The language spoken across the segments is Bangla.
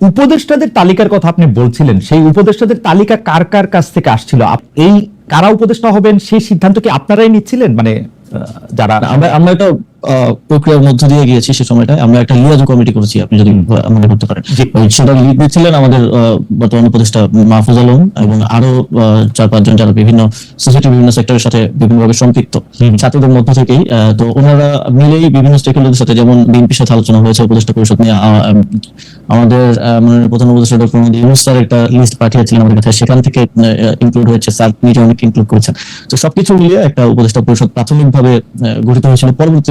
উপদেষ্টাদের তালিকার কথা আপনি বলছিলেন সেই উপদেষ্টাদের তালিকা কার কার কাছ থেকে আসছিল? এই কারা উপদেষ্টা হবেন সেই সিদ্ধান্ত কি আপনারাই নিচ্ছিলেন? মানে যারা আমরা আমরা আহ, প্রক্রিয়ার মধ্য দিয়ে গিয়েছি সে সময়টায়। আমরা একটা লিয়াজু কমিটি করেছি আপনি যদি মনে করতে পারেন। সেটা লিড দিচ্ছিলেন আমাদের বর্তমান উপদেষ্টা মাহফুজ আলম এবং আরও চার পাঁচজন যারা বিভিন্ন সোসাইটির বিভিন্ন সেক্টরের সাথে বিভিন্নভাবে সম্পৃক্ত ছাত্রদের মধ্য থেকেই তো ওনারা মিলেই বিভিন্ন স্টেক হোল্ডারদের সাথে যেমন বিএনপির সাথে আলোচনা হয়েছে উপদেষ্টা পরিষদ নিয়ে আমাদের প্রধান উপদেষ্টা ডক্টর মোহাম্মদ ইউনুস স্যার একটা লিস্ট পাঠিয়েছিলেন আমাদের কাছে। সেখান থেকে ইনক্লুড হয়েছে স্যার নিজে অনেক ইনক্লুড করেছেন। তো সবকিছু মিলিয়ে একটা উপদেষ্টা পরিষদ প্রাথমিকভাবে গঠিত হয়েছিল। পরবর্তী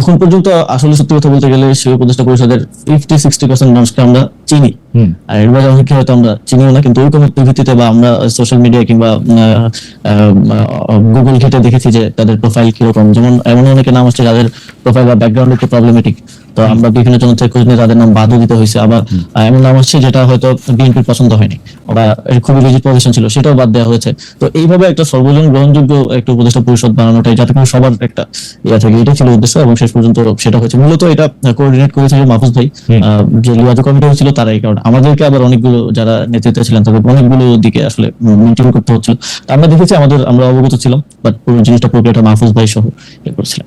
এখন পর্যন্ত আসলে সত্যি কথা বলতে গেলে সেই উপদেষ্টা পরিষদের ফিফটি সিক্সটি পার্সেন্ট মানুষকে আমরা চিনি। আর এর বাইরে অনেকে হয়তো আমরা চিনিও না কিন্তু ওইরকম একটা ভিত্তিতে বা আমরা সোশ্যাল মিডিয়া কিংবা গুগল ঘেটে দেখেছি যে তাদের প্রোফাইল কীরকম। যেমন এমন অনেকে নাম আসছে যাদের প্রোফাইল বা ব্যাকগ্রাউন্ড একটু প্রবলেমেটিক তো আমরা বিভিন্ন জন থেকে খোঁজ নিয়ে তাদের নাম বাদও দিতে হয়েছে। আবার এমন নাম আসছে যেটা হয়তো বিএনপির পছন্দ হয়নি। বা খুবই রিজিট পজিশন ছিল সেটাও বাদ দেওয়া হয়েছে। তো এইভাবে একটা সর্বজন গ্রহণযোগ্য একটা উপদেষ্টা পরিষদ বানানোটাই যাতে করে সবার একটা ইয়া থাকে এটাই ছিল উদ্দেশ্য এবং শেষ পর্যন্ত সেটা হয়েছে। মূলত এটা কোঅর্ডিনেট করেছিল মাহফুজ ভাই আহ, যে লিওয়াজু কমিটি হয়েছিল তারাই কারণ। আমাদেরকে আবার অনেকগুলো যারা নেতৃত্বে ছিলেন তাদের অনেকগুলো দিকে আসলে মেনটেন করতে হচ্ছিল। আমরা দেখেছি আমাদের আমরা অবগত ছিলাম বাট পুরো জিনিসটা প্রক্রিয়াটা মাহফুজ ভাই সহ করেছিলেন।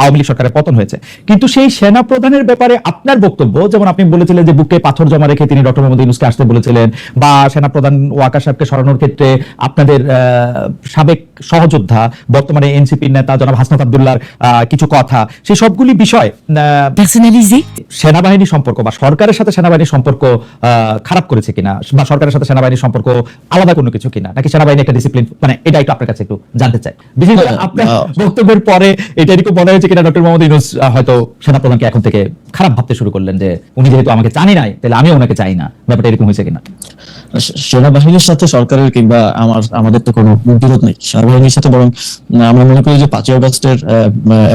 আওয়ামী লীগ সরকারের পতন হয়েছে। কিন্তু সেই সেনা প্রধানের ব্যাপারে আপনার বক্তব্য, যেমন আপনি বলেছিলেন যে বুকে পাথর জমা রেখে তিনি ডক্টর মোহাম্মদ ইউনুসকে আসতে বলেছিলেন, বা সেনা প্রধান ওয়াকা সাহেবকে সরানোর ক্ষেত্রে আপনাদের সাবেক সহযোদ্ধা বর্তমানে এনসিপির নেতা জনাব হাসনাত আবদুল্লাহর কিছু কথা। সেই সবগুলি বিষয় সেনাবাহিনী সম্পর্ক বা সরকারের সাথে সেনাবাহিনীর সম্পর্ক খারাপ করেছে কিনা? বা সরকারের সাথে সেনাবাহিনীর সম্পর্ক আলাদা কোনো কিছু কিনা? নাকি সেনাবাহিনী একটা ডিসিপ্লিন মানে এটা একটু আপনার কাছে একটু জানতে চাই। বিশেষ করে আপনার বক্তব্যের পরে এটা এরকম মনে হয়েছে কিনা? ডক্টর মোহাম্মদ ইউনুস হয়তো সেনাপ্রধানকে এখন থেকে খারাপ ভাবতে শুরু করলেন যে উনি যেহেতু আমাকে জানি নাই তাহলে আমি ওনাকে চাই না। ব্যাপারটা এরকম হয়েছে কিনা? সেনাবাহিনীর সাথে সরকারের কিংবা আমার আমাদের তো কোনো বিরোধ নেই। সেনাবাহিনীর সাথে বরং আমরা মনে করি যে পাঁচই আহ,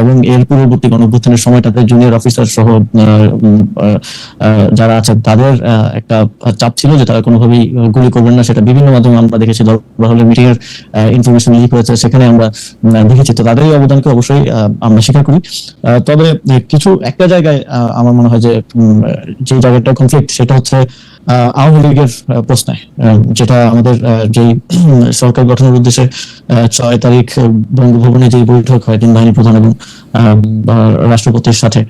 এবং এর পূর্ববর্তী গণঅভ্যুত্থানের সময়টাতে জুনিয়র অফিসার সহ যারা আছেন তাদের একটা চাপ ছিল যে তারা কোনোভাবেই গুলি করবেন না। সেটা বিভিন্ন মাধ্যমে আমরা দেখেছি দরবার মিটিং এর ইনফরমেশন লিক হয়েছে সেখানে আমরা দেখেছি। তো তাদেরই অবদানকে অবশ্যই আমরা স্বীকার করি। তবে কিছু একটা জায়গায় আমার মনে হয় যে যে জায়গাটা কনফ্লিক্ট সেটা হচ্ছে আওয়ামী লীগের প্রশ্নে। আহ, যেটা আমাদের যেই সরকার গঠনের উদ্দেশ্যে ছয় তারিখ বঙ্গভবনে যে বৈঠক হয় তিন বাহিনী প্রধান এবং রাষ্ট্রপতির সাথে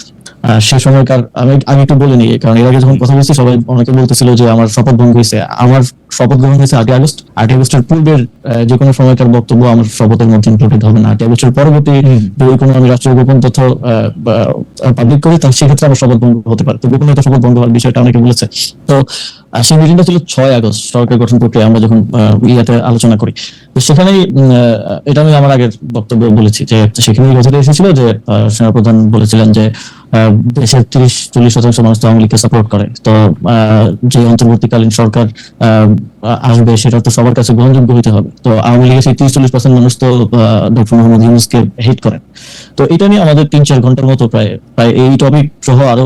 সে সময়কার আমি আগে একটু বলে নিই কারণ এর আগে যখন কথা বলছি সবাই অনেকে বলতেছিল যে আমার শপথ ভঙ্গ হয়েছে। আমার শপথ গ্রহণ হয়েছে আটই আগস্ট। আটই আগস্টের পূর্বের যে কোনো সময়কার বক্তব্য আমার শপথের মধ্যে ইনক্লুডেড হবে না। আটই আগস্টের পরবর্তী যদি কোনো আমি রাষ্ট্রীয় গোপন তথ্য পাবলিক করি তাহলে সেক্ষেত্রে আমার শপথ ভঙ্গ হতে পারে। তো গোপনীয়তা শপথ ভঙ্গ হওয়ার বিষয়টা অনেকে বলেছে। তো আহ, সেই মিটিংটা ছিল ছয় আগস্ট সরকার গঠন প্রক্রিয়া আমরা যখন ইয়াতে আলোচনা করি। তো আহ, এটা আমি আমার আগের বক্তব্য বলেছি যে কথাটা এসেছিল যে সেনাপ্রধান বলেছিলেন যে দেশের তিরিশ চল্লিশ শতাংশ মানুষ তো আওয়ামী লীগকে সাপোর্ট করে। তো যে অন্তর্বর্তীকালীন সরকার আসবে সেটা তো সবার কাছে গ্রহণযোগ্য হতে হবে। তো আওয়ামী লীগের সেই তিরিশ চল্লিশ পার্সেন্ট মানুষ তো ডক্টর মোহাম্মদ ইউনুসকে হেট করেন। তো এটা নিয়ে আমাদের তিন চার ঘণ্টার মতো প্রায় প্রায় এই টপিক সহ আরও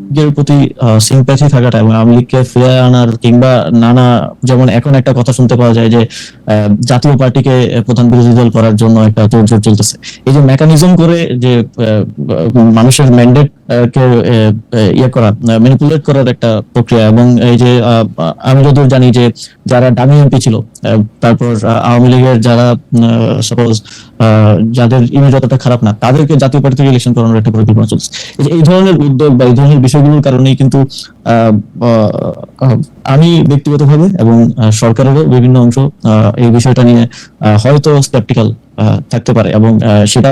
লীগের প্রতি সিম্প্যাথি থাকাটা এবং আওয়ামী লীগকে ফিরে আনার কিংবা নানা, যেমন এখন একটা কথা শুনতে পাওয়া যায় যে জাতীয় পার্টিকে প্রধান বিরোধী দল করার জন্য একটা তোড়জোড় চলতেছে। এই যে মেকানিজম করে যে মানুষের ম্যান্ডেট কে ইয়ে করা ম্যানিপুলেট করার একটা প্রক্রিয়া এবং এই যে আমি জানি যে যারা ডামি এমপি ছিল তারপর আওয়ামী লীগের যারা সাপোজ যাদের ইমেজ অতটা খারাপ না, তাদেরকে জাতীয় পার্টি থেকে ইলেকশন করানোর একটা পরিকল্পনা চলছে। এই ধরনের উদ্যোগ বা এই ধরনের বিষয়গুলোর কারণেই কিন্তু আমি ব্যক্তিগতভাবে এবং সরকারেরও বিভিন্ন অংশ এই বিষয়টা নিয়ে হয়তো স্কেপটিক্যাল থাকতে পারে এবং সেটা